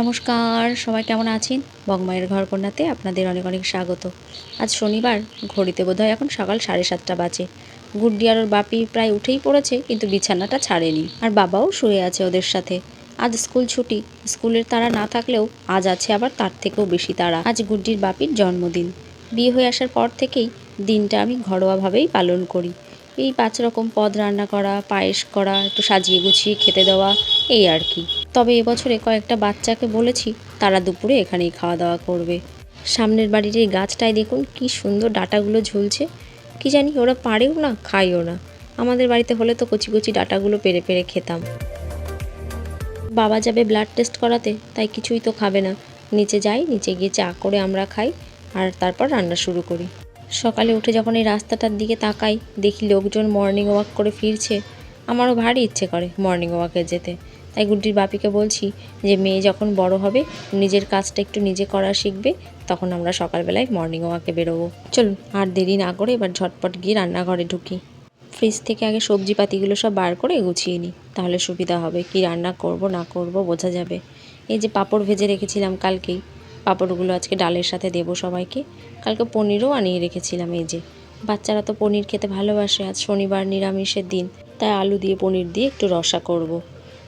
নমস্কার, সবাই কেমন আছেন? বগমায়ের ঘর কন্যাতে আপনাদের অনেক অনেক স্বাগত। আজ শনিবার, ঘড়িতে বোধহয় এখন সকাল সাড়ে সাতটা বাজে। গুড্ডি আর ওর বাপি প্রায় উঠেই পড়েছে, কিন্তু বিছানাটা ছাড়েনি। আর বাবাও শুয়ে আছে ওদের সাথে। আজ স্কুল ছুটি, স্কুলের তারা না থাকলেও আজ আছে আবার তার থেকেও বেশি তারা। আজ গুড্ডির বাপির জন্মদিন। বিয়ে হয়ে আসার পর থেকেই দিনটা আমি ঘরোয়াভাবেই পালন করি। এই পাঁচ রকম পদ রান্না করা, পায়েস করা, একটু সাজিয়ে গুছিয়ে খেতে দেওয়া, এই আর কি। তবে এবছরে কয়েকটা বাচ্চাকে বলেছি, তারা দুপুরে এখানেই খাওয়া দাওয়া করবে। সামনের বাড়ির এই গাছটায় দেখুন কি সুন্দর ডাটাগুলো ঝুলছে। কি জানি ওরা পারেও না, খায়ও না। আমাদের বাড়িতে হলে তো কচি কচি ডাটাগুলো পেরে পেরে খেতাম। বাবা যাবে ব্লাড টেস্ট করাতে, তাই কিছুই তো খাবে না। নিচে যাই, নিচে গিয়ে চা করে আমরা খাই, আর তারপর রান্না শুরু করি। সকালে উঠে যখন এই রাস্তাটার দিকে তাকাই, দেখি লোকজন মর্নিং ওয়াক করে ফিরছে। আমারও ভারী ইচ্ছে করে মর্নিং ওয়াকে যেতে। তাই গুড্ডির বাপিকে বলছি যে, মেয়ে যখন বড় হবে, নিজের কাজটা একটু নিজে করা শিখবে, তখন আমরা সকালবেলায় মর্নিং ওয়াকে বেরোবো। চলুন, আর দেরি না করে এবার ঝটপট গিয়ে রান্নাঘরে ঢুকি। ফ্রিজ থেকে আগে সবজি পাতিগুলো সব বার করে গুছিয়ে নিই, তাহলে সুবিধা হবে। কি রান্না করব, না করব, বোঝা যাবে। এই যে পাঁপড় ভেজে রেখেছিলাম কালকেই পাঁপড়গুলো আজকে ডালের সাথে দেব সবাইকে। কালকে পনিরও আনিয়ে রেখেছিলাম এই যে। বাচ্চারা তো পনির খেতে ভালোবাসে, আজ শনিবার নিরামিষের দিন। তাই আলু দিয়ে পনির দিয়ে একটু রসা করব।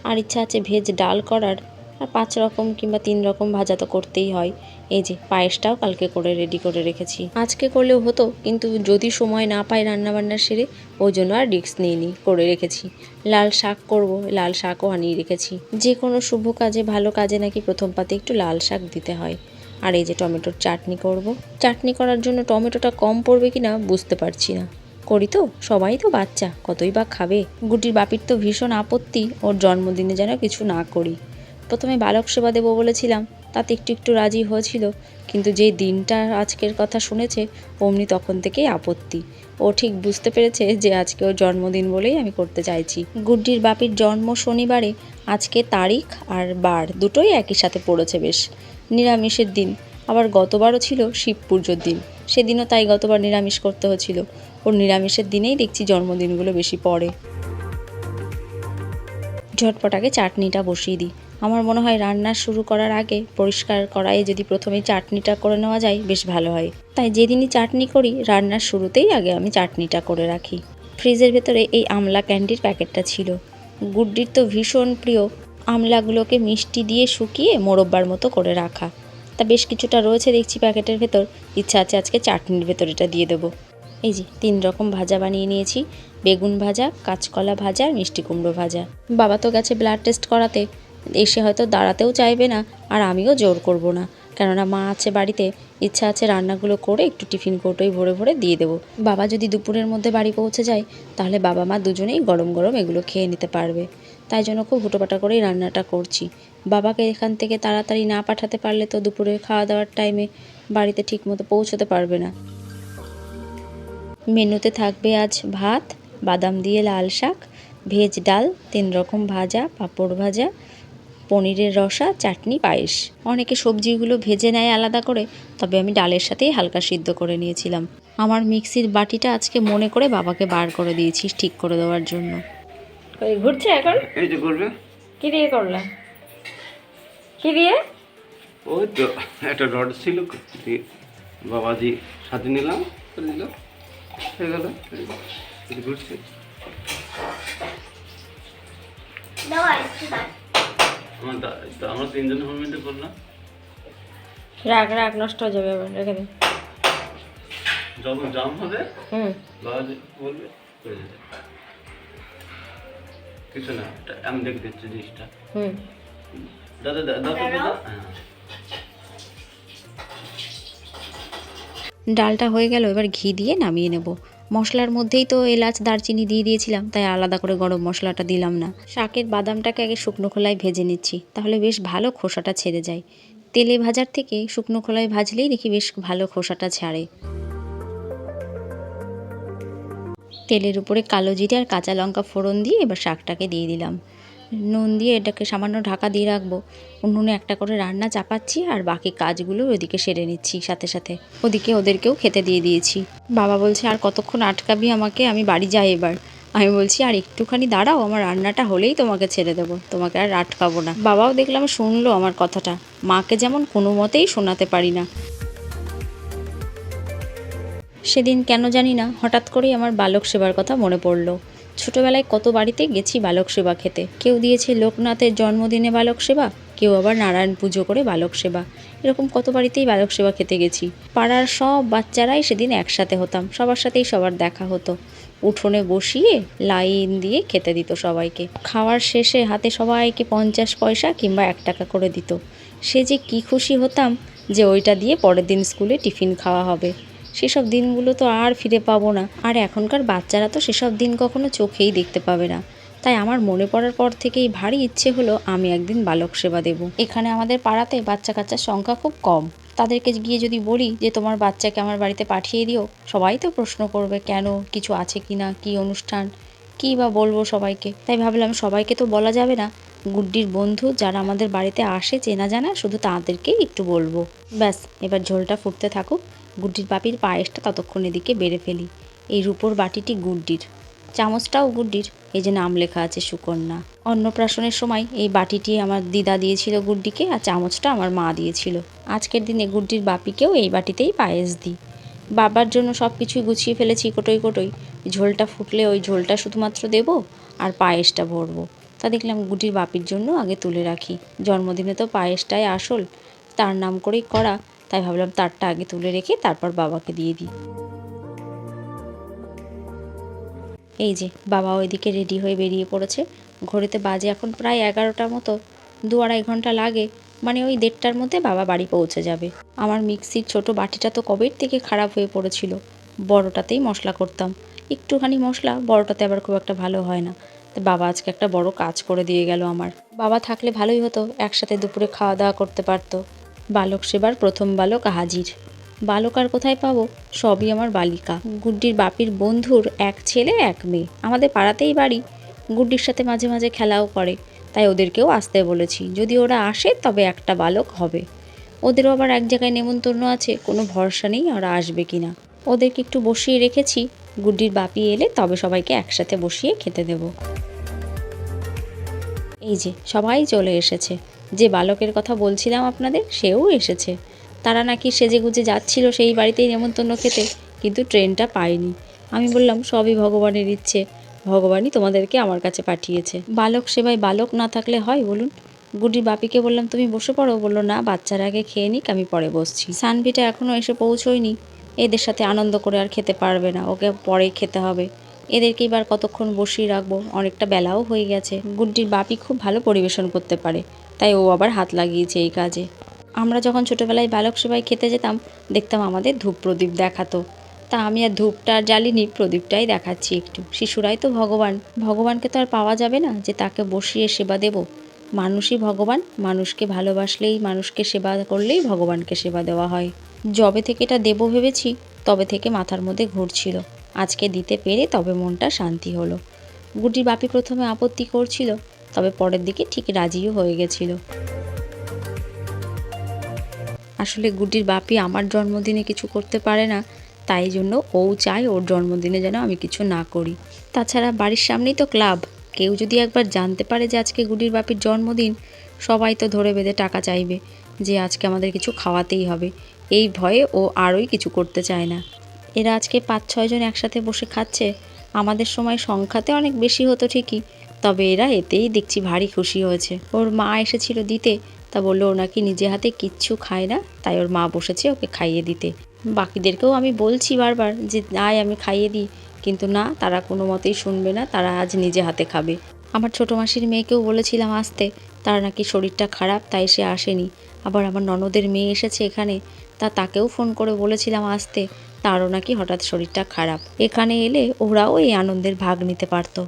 আর ইচ্ছা আছে ভেজ ডাল করার আর পাঁচ রকম কিংবা তিন রকম ভাজা তো করতেই হয়। এই যে, পায়েসটাও কালকে করে রেডি করে রেখেছি। আজকে করলেও হতো, কিন্তু যদি সময় না পাই রান্নাবান্না সেরে, ওই জন্য আর রিস্ক নিইনি, করে রেখেছি। লাল শাক করব, লাল শাকও আনিয়ে রেখেছি। যে কোনো শুভ কাজে, ভালো কাজে নাকি প্রথম পাতে একটু লাল শাক দিতে হয়। আর এই যে, টমেটোর চাটনি করব। চাটনি করার জন্য টমেটোটা কম পড়বে কি না বুঝতে পারছি না। করি তো, সবাই তো বাচ্চা, কতই বা খাবে। গুটির বাপির তো ভীষণ আপত্তি, ওর জন্মদিনে যেন কিছু না করি। প্রথমে বালক সেবা দেবো বলেছিলাম, তাতে একটু একটু রাজি হয়েছিল। কিন্তু যে দিনটা আজকের কথা শুনেছে, অমনি তখন থেকেই আপত্তি। ও ঠিক বুঝতে পেরেছে যে আজকে ওর জন্মদিন বলেই আমি করতে চাইছি। গুড্ডির বাপির জন্ম শনিবারে, আজকে তারিখ আর বার দুটোই একই সাথে পড়েছে বেশ। নিরামিষের দিন, আবার গতবারও ছিল শিব পুজোর দিন। সেদিনও তাই গতবার নিরামিষ করতে হয়েছিল। ওর নিরামিষের দিনেই দেখছি জন্মদিনগুলো বেশি পড়ে। ঝটপটাকে চাটনিটা বসিয়ে দিই। আমার মনে হয় রান্না শুরু করার আগে পরিষ্কার কড়াইয়ে যদি প্রথমে চাটনিটা করে নেওয়া যায়, বেশ ভালো হয়। তাই যেদিনই চাটনি করি, রান্নার শুরুতেই আগে আমি চাটনিটা করে রাখি। ফ্রিজের ভেতরে এই আমলা ক্যান্ডির প্যাকেটটা ছিল। গুড্ডির তো ভীষণ প্রিয়। আমলাগুলোকে মিষ্টি দিয়ে শুকিয়ে মোরব্বার মতো করে রাখা। তা বেশ কিছুটা রয়েছে দেখছি প্যাকেটের ভেতর। ইচ্ছা আছে আজকে চাটনির ভেতর এটা দিয়ে দেবো। এই যে, তিন রকম ভাজা বানিয়ে নিয়েছি। বেগুন ভাজা, কাঁচকলা ভাজা আর মিষ্টি কুমড়ো ভাজা। বাবা তো গেছে ব্লাড টেস্ট করাতে। এসে হয়তো দাঁড়াতেও চাইবে না, আর আমিও জোর করব না। কেননা মা আছে বাড়িতে, ইচ্ছা আছে রান্নাগুলো করে একটু টিফিন কৌটোই ভরে ভরে দিয়ে দেবো। বাবা যদি দুপুরের মধ্যে বাড়ি পৌঁছে যায়, তাহলে বাবা মা দুজনেই গরম গরম এগুলো খেয়ে নিতে পারবে। তাই জন্য খুব হুটোপাটা করেই রান্নাটা করছি। বাবাকে এখান থেকে তাড়াতাড়ি না পাঠাতে পারলে তো দুপুরে খাওয়া দাওয়ার টাইমে বাড়িতে ঠিকমতো পৌঁছতে পারবে না। মেনুতে থাকবে আজ ভাত, বাদাম দিয়ে লাল শাক, ভেজ ডাল, তিন রকম ভাজা, পাঁপড় ভাজা পনিরের রসা চাটনি পায়েস। অনেকে সবজিগুলো ভেজে নেয় আলাদা করে তবে আমি ডালের সাথেই হালকা সিদ্ধ করে নিয়েছিলাম। আমার মিক্সির বাটিটা আজকে মনে করে বাবাকে বার করে দিয়েছি ঠিক করে দেওয়ার জন্য। ঘুরছে এখন? এই যে করবে কি দিয়ে করলা? কি দিয়ে? ওই তো একটা রড ছিল দিয়ে বাবাজি সাথে নিলাম দিল। হয়ে গেল ঘুরছে। দা- তো আমরা তিনজন হোমিতে করলাম রাগ রাগ নষ্ট হয়ে যাবে আবার রেখে দে। যখন জাম হবে হুম। বাবাজি বলবে করে দিতে কিছু না আমি দেখে দিচ্ছি জিনিসটা। হুম। দাদা দাদা দাদা দাদা হ্যাঁ। ডালটা হয়ে গেল এবার ঘি দিয়ে নামিয়ে নেব। মশলার মধ্যেই তো এলাচ, দারচিনি দিয়ে দিয়েছিলাম, তাই আলাদা করে গরম মশলাটা দিলাম না। শাকের বাদামটাকে আগে শুকনো খোলায় ভেজে নিচ্ছি, তাহলে বেশ ভালো খোসাটা ছেড়ে যায়। তেলে ভাজার থেকে শুকনো খোলায় ভাজলেই দেখি বেশ ভালো খোসাটা ছাড়ে। তেলের উপরে কালো জিরে আর কাঁচা লঙ্কা ফোড়ন দিয়ে এবার শাকটাকে দিয়ে দিলাম। নুন দিয়ে এটাকে সামান্য ঢাকা দিয়ে রাখব। উনুনে একটা করে রান্না চাপাচ্ছি আর বাকি কাজগুলো ওদিকে সেরে নিচ্ছি সাথে সাথে। ওদিকে ওদেরকেও খেতে দিয়ে দিয়েছি। বাবা বলছে, আর কতক্ষণ আটকাবি আমাকে? আমি বাড়ি যাই এবার। আমি বলছি, আর একটুখানি দাঁড়াও, আমার রান্নাটা হলেই তোমাকে ছেড়ে দেবো। তোমাকে আর আটকাবো না। বাবাও দেখলাম শুনলো আমার কথাটা। মাকে যেমন কোনো মতেই শোনাতে পারি না। সেদিন কেন জানি না, হঠাৎ করেই আমার বালক সেবার কথা মনে পড়ল। ছোটবেলায় কত বাড়িতে গেছি বালক সেবা খেতে। কেউ দিয়েছে লোকনাথের জন্মদিনে বালক সেবা, কেউ আবার নারায়ণ পুজো করে বালক সেবা। এরকম কত বাড়িতেই বালক সেবা খেতে গেছি। পাড়ার সব বাচ্চারাই সেদিন একসাথে হতাম, সবার সাথেই সবার দেখা হতো। উঠোনে বসিয়ে লাইন দিয়ে খেতে দিত সবাইকে। খাওয়ার শেষে হাতে সবাইকে পঞ্চাশ পয়সা কিংবা এক টাকা করে দিত। সে যে কি খুশি হতাম যে ওইটা দিয়ে পরের দিন স্কুলে টিফিন খাওয়া হবে। সেসব দিনগুলো তো আর ফিরে পাবো না। আর এখনকার বাচ্চারা তো সেসব দিন কখনো চোখেই দেখতে পাবে না। তাই আমার মনে পড়ার পর থেকেই ভারী ইচ্ছে হলো আমি একদিন বালক সেবা দেব। এখানে আমাদের পাড়াতে বাচ্চা কাচ্চার সংখ্যা খুব কম। তাদেরকে গিয়ে যদি বলি যে, তোমার বাচ্চাকে আমার বাড়িতে পাঠিয়ে দিও। সবাই তো প্রশ্ন করবে, কেন? কিছু আছে কি না? কী অনুষ্ঠান? কী বা বলব সবাইকে? তাই ভাবলাম সবাইকে তো বলা যাবে না। গুড্ডির বন্ধু যারা আমাদের বাড়িতে আসে চেনা জানা শুধু তাদেরকেই একটু বলব। ব্যাস, এবার ঝোলটা ফুটতে থাকুক। গুড্ডির বাপির পায়েসটা ততক্ষণ এদিকে বেড়ে ফেলি। এই রূপোর বাটিটি গুড্ডির। চামচটাও গুড্ডির। এই যে নাম লেখা আছে সুকন্যা। অন্নপ্রাশনের সময় এই বাটিটি আমার দিদা দিয়েছিল গুড্ডিকে আর চামচটা আমার মা দিয়েছিল। আজকের দিনে গুড্ডির বাপিকেও এই বাটিতেই পায়েস দিই। বাবার জন্য সব কিছুই গুছিয়ে ফেলেছি কোটোই কোটোই। ঝোলটা ফুটলে ওই ঝোলটা শুধুমাত্র দেব আর পায়েসটা ভরবো। তা দেখলাম গুটির বাপির জন্য আগে তুলে রাখি। জন্মদিনে তো পায়েসটাই আসল। তার নাম করেই করা তাই ভাবলাম তারটা আগে তুলে রেখে তারপর বাবাকে দিয়ে দিই। এই যে, বাবা ওইদিকে রেডি হয়ে বেরিয়ে পড়েছে। ঘড়িতে বাজে এখন প্রায় এগারোটার মতো। দু আড়াই ঘণ্টা লাগে। মানে ওই দেড়টার মধ্যে বাবা বাড়ি পৌঁছে যাবে। আমার মিক্সির ছোট বাটিটা তো কবের থেকে খারাপ হয়ে পড়েছিল। বড়টাতেই মশলা করতাম। একটুখানি মশলা, বড়টাতে আবার খুব একটা ভালো হয় না। তো বাবা আজকে একটা বড় কাজ করে দিয়ে গেল আমার। বাবা থাকলে ভালোই হতো, একসাথে দুপুরে খাওয়া দাওয়া করতে পারতো। বালক সেবার প্রথম বালক হাজির। বালক আর কোথায় পাবো? সবই আমার বালিকা। গুড্ডির বাপির বন্ধুর এক ছেলে, এক মেয়ে। আমাদের পাড়াতেই বাড়ি। গুড্ডির সাথে মাঝে মাঝে খেলাও করে। তাই ওদেরকেও আসতে বলেছি। যদি ওরা আসে, তবে একটা বালক হবে। ওদেরও আবার এক জায়গায় নেমন্তন্ন আছে। কোনো ভরসা নেই ওরা আসবে কি না ওদেরকে একটু বসিয়ে রেখেছি। গুড্ডির বাপি এলে তবে সবাইকে একসাথে বসিয়ে খেতে দেবো। এই যে, সবাই চলে এসেছে। যে বালকের কথা বলছিলাম আপনাদের, সেও এসেছে। তারা নাকি সেজে গুজে যাচ্ছিল সেই বাড়িতেই নেমন্তন্ন খেতে, কিন্তু ট্রেনটা পায়নি। আমি বললাম, সবই ভগবানের ইচ্ছে। ভগবানই তোমাদেরকে আমার কাছে পাঠিয়েছে। বালক সেবায় বালক না থাকলে হয় বলুন? গুডির বাপিকে বললাম, তুমি বসে পড়ো। বলল, না, বাচ্চারা আগে খেয়ে নিক, আমি পরে বসছি। সানভিটা এখনও এসে পৌঁছোয়নি। এদের সাথে আনন্দ করে আর খেতে পারবে না, ওকে পরে খেতে হবে। এদেরকে এবার কতক্ষণ বসিয়ে রাখব, অনেকটা বেলাও হয়ে গেছে। গুড্ডির বাপি খুব ভালো পরিবেশন করতে পারে। তাই ও আবার হাত লাগিয়েছে এই কাজে। আমরা যখন ছোটোবেলায় বালক সেবায় খেতে যেতাম, দেখতাম আমাদের ধূপ প্রদীপ দেখাতো। তা আমি আর ধূপটা জ্বালিনি, প্রদীপটাই দেখাচ্ছি একটু। শিশুরাই তো ভগবান। ভগবানকে তো আর পাওয়া যাবে না যে তাকে বসিয়ে সেবা দেব। মানুষই ভগবান, মানুষকে ভালোবাসলেই মানুষকে সেবা করলেই ভগবানকে সেবা দেওয়া হয়। যবে থেকে এটা দেবো ভেবেছি, তবে থেকে মাথার মধ্যে ঘুরছিল আজকে দিতে পেরে তবে মনটা শান্তি হলো। গুটির বাপি প্রথমে আপত্তি করছিল তবে পরের দিকে ঠিক রাজিও হয়ে গেছিল। আসলে গুটির বাপি আমার জন্মদিনে কিছু করতে পারে না, তাই জন্য ও চায় ওর জন্মদিনে যেন আমি কিছু না করি। তাছাড়া বাড়ির সামনেই তো ক্লাব, কেউ যদি একবার জানতে পারে যে আজকে গুডির বাপির জন্মদিন, সবাই তো ধরে বেঁধে টাকা চাইবে যে আজকে আমাদের কিছু খাওয়াতেই হবে। এই ভয়ে ও আরোই কিছু করতে চায় না। এরা আজকে পাঁচ ছয়জন একসাথে বসে খাচ্ছে, আমাদের সময় সংখ্যাতে অনেক বেশি হতো ঠিকই তবে এরা এতেই দেখছি ভারী খুশি হয়েছে। ওর মা এসেছিল দিতে। তা বলল ও নাকি নিজে হাতে কিচ্ছু খায় না? তাই ওর মা বসেছে ওকে খাইয়ে দিতে। বাকিদেরকেও আমি বলছি বারবার যে, আয়, আমি খাইয়ে দিই। কিন্তু না, তারা কোনো মতেই শুনবে না, তারা আজ নিজে হাতে খাবে। আমার ছোটো মাসির মেয়েকেও বলেছিলাম আসতে। তার নাকি শরীরটা খারাপ, তাই সে আসেনি। আবার আমার ননদের মেয়ে এসেছে এখানে। তা তাকেও ফোন করে বলেছিলাম আসতে। তারও নাকি হঠাৎ শরীরটা খারাপ। এখানে এলে ওরাও এই আনন্দের ভাগ নিতে পারতো।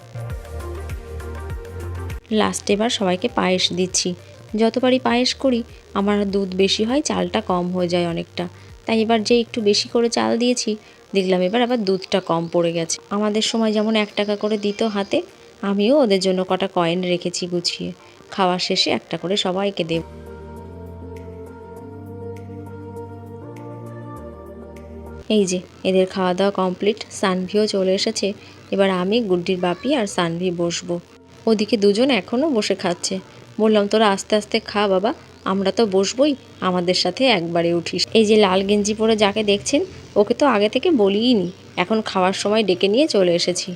লাস্ট এবার সবাইকে পায়েস দিচ্ছি। যতবারই পায়েস করি, আমার দুধ বেশি হয়, চালটা কম হয়ে যায় অনেকটা। তাই এবার যে একটু বেশি করে চাল দিয়েছি, দেখলাম এবার আবার দুধটা কম পড়ে গেছে। আমাদের সময় যেমন এক টাকা করে দিত হাতে, আমিও ওদের জন্য কটা কয়েন রেখেছি গুছিয়ে। খাওয়া শেষে একটা করে সবাইকে দেব। এই যে, এদের খাওয়া দাওয়া কমপ্লিট সানভিও চলে এসেছে। এবার আমি, গুড্ডির বাপি আর সানভি বসবো। ওদিকে দুজন এখনও বসে খাচ্ছে। বললাম, তোরা আস্তে আস্তে খা বাবা, আমরা তো বসবোই, আমাদের সাথে একবারে উঠিস। এই যে লাল গেঞ্জি পরে যাকে দেখছেন, ওকে তো আগে থেকে বলিই নি এখন খাওয়ার সময় ডেকে নিয়ে চলে এসেছি।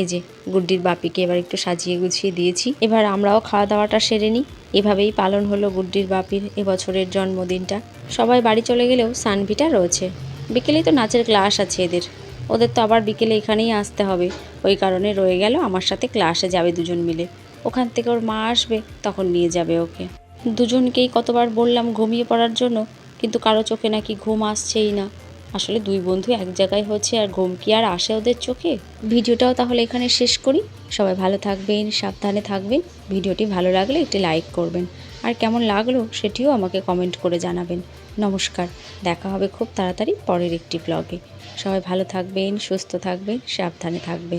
এই যে গুড্ডির বাপিকে এবার একটু সাজিয়ে গুছিয়ে দিয়েছি, এবার আমরাও খাওয়া দাওয়াটা সেরে নিই। এভাবেই পালন হলো গুড্ডির বাপির এবছরের জন্মদিনটা। সবাই বাড়ি চলে গেলেও সানভিটা রয়েছে। বিকেলেই তো নাচের ক্লাস আছে এদের। ওদের তো আবার বিকেলে এখানেই আসতে হবে। ওই কারণে রয়ে গেল, আমার সাথে ক্লাসে যাবে দুজন মিলে। ওখান থেকে ওর মা আসবে, তখন নিয়ে যাবে ওকে। দুজনকেই কতবার বললাম ঘুমিয়ে পড়ার জন্য, কিন্তু কারও চোখে নাকি ঘুম আসছেই না। আসলে দুই বন্ধু এক জায়গায় হচ্ছে, আর ঘুম কি আর আসে ওদের চোখে? ভিডিওটাও তাহলে এখানে শেষ করি। সবাই ভালো থাকবেন, সাবধানে থাকবেন। ভিডিওটি ভালো লাগলে একটি লাইক করবেন। আর কেমন লাগল সেটিও আমাকে কমেন্ট করে জানাবেন। নমস্কার, দেখা হবে খুব তাড়াতাড়ি পরের একটি ব্লগে সবাই ভালো থাকবেন, সুস্থ থাকবেন, সাবধানে থাকবেন।